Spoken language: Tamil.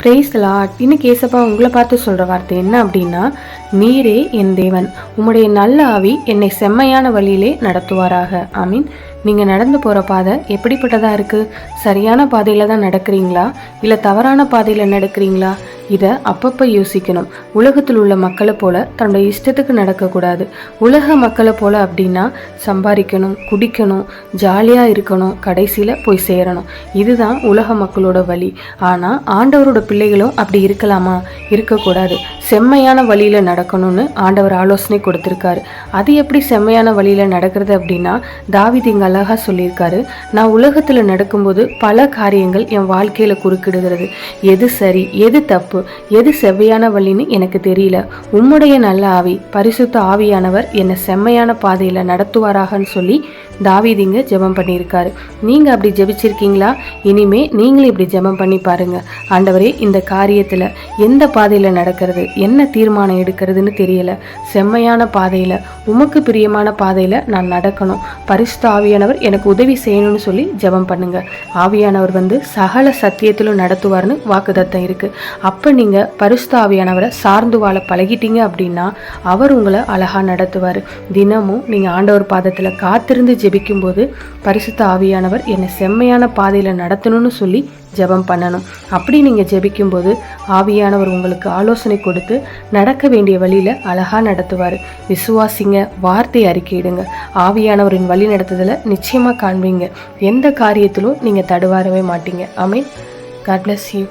பிரைஸ் லாட் இன்னைக்கு ஏசப்பா உங்களை பார்த்து சொல்கிற வார்த்தை என்ன அப்படின்னா நீரே என் தேவன். உம்முடைய நல்ல ஆவி என்னை செம்மையான வழியிலே நடத்துவாராக. ஐ மீன் நீங்கள் நடந்து போகிற பாதை எப்படிப்பட்டதாக இருக்குது சரியான பாதையில் தான் நடக்கிறீங்களா? இல்லை தவறான பாதையில் நடக்கிறீங்களா? இதை அப்பப்போ யோசிக்கணும். உலகத்தில் உள்ள மக்களை போல தன்னோட இஷ்டத்துக்கு நடக்கக்கூடாது. உலக மக்களை போல அப்படின்னா சம்பாதிக்கணும் குடிக்கணும் ஜாலியாக இருக்கணும் கடைசியில் போய் சேரணும். இதுதான் உலக மக்களோட வழி. ஆனால் ஆண்டவரோட பிள்ளைகளும் அப்படி இருக்கலாமா? இருக்கக்கூடாது. செம்மையான வழியில் நடக்கணும்னு ஆண்டவர் ஆலோசனை கொடுத்துருக்காரு. அது எப்படி செம்மையான வழியில் நடக்கிறது அப்படின்னா தாவிது இங்கே அழகாக சொல்லியிருக்காரு. நான் உலகத்தில் நடக்கும்போது பல காரியங்கள் என் வாழ்க்கையில் குறுக்கிடுகிறது. எது சரி எது தப்பு எது செவ்வையான வழின்னு எனக்கு தெரியல. உம்முடைய நல்ல ஆவி பரிசுத்த ஆவியானவர் என்னை செம்மையான பாதையில் நடத்துவாராகன்னு சொல்லி தாவீதிங்க ஜெபம் பண்ணியிருக்காரு. நீங்கள் அப்படி ஜெபிச்சிருக்கீங்களா? இனிமே நீங்களும் இப்படி ஜெபம் பண்ணி பாருங்கள் ஆண்டவரே இந்த காரியத்தில் எந்த பாதையில் நடக்கிறது என்ன தீர்மானம் எடுக்கிறதுன்னு தெரியல. செம்மையான பாதையில் உமக்கு பிரியமான பாதையில் நான் நடக்கணும். பரிசுத்த ஆவியானவர் எனக்கு உதவி செய்யணும்னு சொல்லி ஜெபம் பண்ணுங்க. ஆவியானவர் வந்து சகல சத்தியத்திலும் நடத்துவார்னு வாக்குதத்தம் இருக்கு. அப்போ நீங்கள் பரிசுத்த ஆவியானவரை சார்ந்து வாழ பழகிட்டீங்க அப்படின்னா அவர் உங்களை அழகாக நடத்துவார். தினமும் நீங்கள் ஆண்டவர் பாதத்தில் காத்திருந்து ஜெபிக்கும்போது பரிசுத்த ஆவியானவர் என்னை செம்மையான பாதையில் நடத்தணும்னு சொல்லி ஜெபம் பண்ணணும். அப்படி நீங்கள் ஜெபிக்கும்போது ஆவியானவர் உங்களுக்கு ஆலோசனை கொடுத்து நடக்க வேண்டிய வழியில் அழகாக நடத்துவார். விசுவாசிங்க வார்த்தை அறிக்கையிடுங்க. ஆவியானவரின் வழி நடத்துதலை நிச்சயமாக காண்பீங்க. எந்த காரியத்திலும் நீங்கள் தடுவாரவே மாட்டீங்க. I mean God bless you